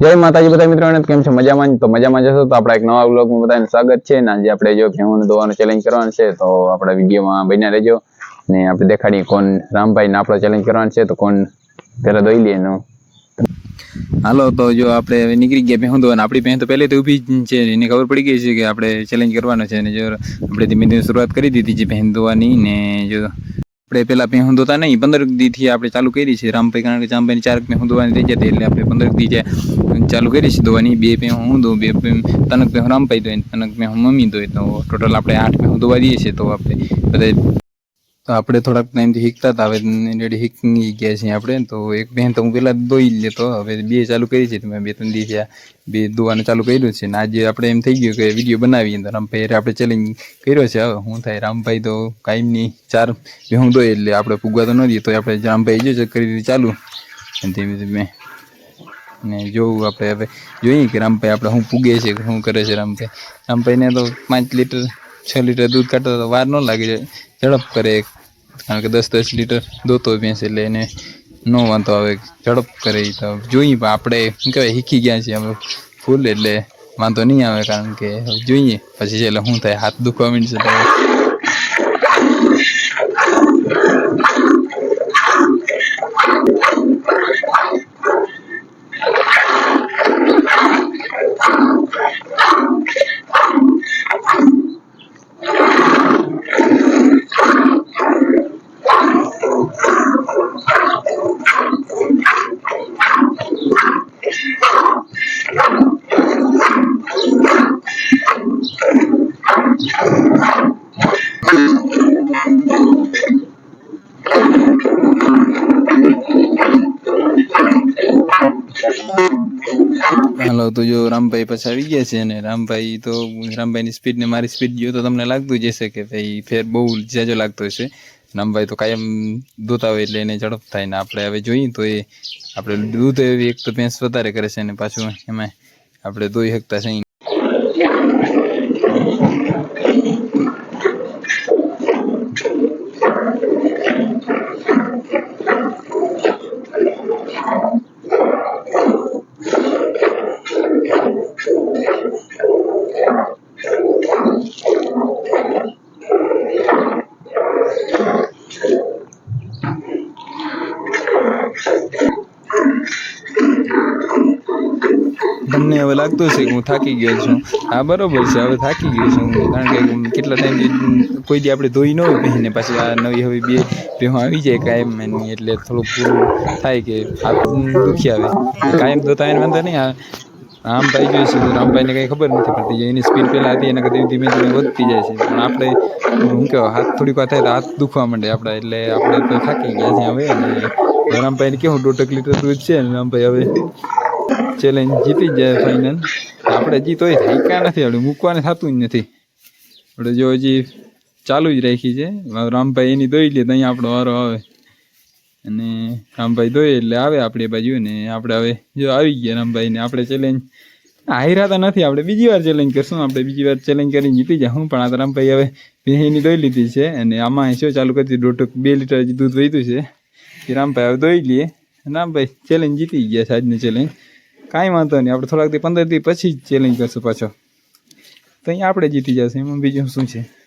જય માતાજી બધા મિત્રો કેમ છે? મજામાં તો મજામાં જશો તો આપણા એક નવા વ્લોગમાં બધાને સ્વાગત છે ને આજે આપણે જો ભેહુંનું દોવાનું ચેલેન્જ કરવાનું છે, તો આપણા વિડીયોમાં બન્યા રહેજો. ને આપણે દેખાડીએ કોણ રામભાઈ ને આપણો ચેલેન્જ કરવાનું છે, તો કોણ પહેલા ધોઈ લે એનું. હાલો, તો જો આપણે નીકળી ગયા ભેહું ધોવાનું આપણી ભેં તો પહેલેથી ઊભી જ છે, એને ખબર પડી ગઈ છે કે આપણે ચેલેન્જ કરવાનો છે. ને જો આપણે ધીમે ધીમે શરૂઆત કરી દીધી છે ભેં ધોવાની ને જો આપણે પેલા પે દોતા નહીં પંદર દીથી આપણે ચાલુ કરી છે. રામભાઈ કારણ કે રામભાઈ ચાર ભેહું દોવાની થઈ જતી એટલે આપણે પંદર દી જે ચાલુ કરી છે દોવાની બે પે હું દઉં બે પે તનક પે રામભાઈ દોય તનક તનક ભેહું મમ્મી દોય તો ટોટલ આપણે આઠ ભેહું દોવા દઈએ છીએ તો આપણે બધા તો આપણે થોડાક ટાઈમથી શીખતા હતા. હવે રેડી શીખી ગયા છીએ આપણે. તો એક બેન તો હું પહેલાં દોઈ જ લેતો. હવે બે ચાલુ કરી છે. તો મેં બે ત્રણ દિવસ થયા. બે દોવાનું ચાલુ કર્યું છે. ને આજે આપણે એમ થઈ ગયું કે વીડિયો બનાવીએ. તો રામભાઈ હારે આપણે ચેલેન્જ કર્યો છે. હવે શું થાય રામભાઈ તો કાયમની ચાર બે હું દોઈ એટલે આપણે પૂગવા તો ન દઈએ. તો આપણે રામભાઈ જો કરી દીધી ચાલુ. અને ધીમે ધીમે ને જોવું આપણે હવે. જોઈએ કે રામભાઈ આપણે શું પૂગે છે કે શું કરે છે રામભાઈ. રામભાઈને તો પાંચ લીટર, છ લીટર દૂધ કાઢતા તો વાર ન લાગે. છે ઝડપ કરે. કારણ કે દસ દસ લીટર દોતો ભેંસ એટલે એને નો વાંધો આવે, ઝડપ કરે તો. જોઈએ, પણ આપણે, શું કહેવાય, શીખી ગયા છીએ અમે ફૂલ એટલે વાંધો નહીં આવે કારણ કે, જોઈએ, પછી એટલે શું થાય, હાથ દુખવા માંડશે તો. હાલો, તો જો રામભાઈ પછી આવી ગયા છે અને રામભાઈ તો, રામભાઈની સ્પીડ ને મારી સ્પીડ જો તો તમને લાગતું જ હશે કે ભાઈ ફેર બહુ જાજો લાગતો હશે. રામભાઈ તો કાયમ દૂધ હોય એટલે એને ઝડપ થાય ને આપણે હવે જોઈએ તો એ, આપણે દૂધ એવી એક તો ભેંસ વધારે કરે છે અને પાછું એમાં આપણે દોઈ શકતા છે તમને હવે લાગતું હશે કે હું થાકી ગયો છું. હા, બરોબર છે, હવે થાકી ગયો છું કારણ કે કેટલા ટાઈમ કોઈ દી આપણે ધોઈ ન હોય પહેરીને, પાછી આ નવી હવે બે ભેહું આવી જાય કાયમ એની, એટલે થોડુંક પૂરું થાય કે દુખી આવે. કાયમ ધોતા એને વાંધો નહીં રામભાઈ જોઈએ છે તો રામભાઈને કંઈ ખબર નથી પડતી એની સ્પીડ પહેલાં હતી, એના કરતાં ધીમે ધીમે વધતી જાય છે. પણ આપણે શું કહેવાય હાથ થોડીક વાર થાય તો હાથ દુખવા માંડે આપણે, એટલે આપણે તો થાકી ગયા છે હવે, અને રામભાઈને કેવું દોઢક લીટર દૂધ છે અને રામભાઈ હવે ચેલેન્જ જીતી જાય ફાઇનલ આપણે જીતોય થાક્યા નથી આપણે મૂકવાને થતું જ નથી. આપણે જો હજી ચાલુ જ રાખી છે. રામભાઈ એની દોઈ લે ત્યાં આપણો વારો આવે. અને રામભાઈ દોઈ એટલે આવે આપણી બાજુ ને આપણે હવે જો આવી ગયા રામભાઈ ને. આપણે ચેલેન્જ હાર્યા તો નથી. આપણે બીજી વાર ચેલેન્જ કરશું. આપણે બીજી વાર ચેલેન્જ કરીને જીતી જાય. હું પણ આ રામભાઈ હવે ભેહીની દોઈ લીધી છે અને આમાં શું ચાલુ કરતી દોઢ બે લીટર જે દૂધ વધ્યું છે. એ રામભાઈ હવે દોઈ લઈએ રામભાઈ ચેલેન્જ જીતી ગયા છે ચેલેન્જ કાંઈ વાંધો નહીં. આપણે થોડાક દી પંદર દી પછી જ ચેલેન્જ કરશું પાછો. તો અહીંયા આપણે જીતી જશે. એમાં બીજું શું છે?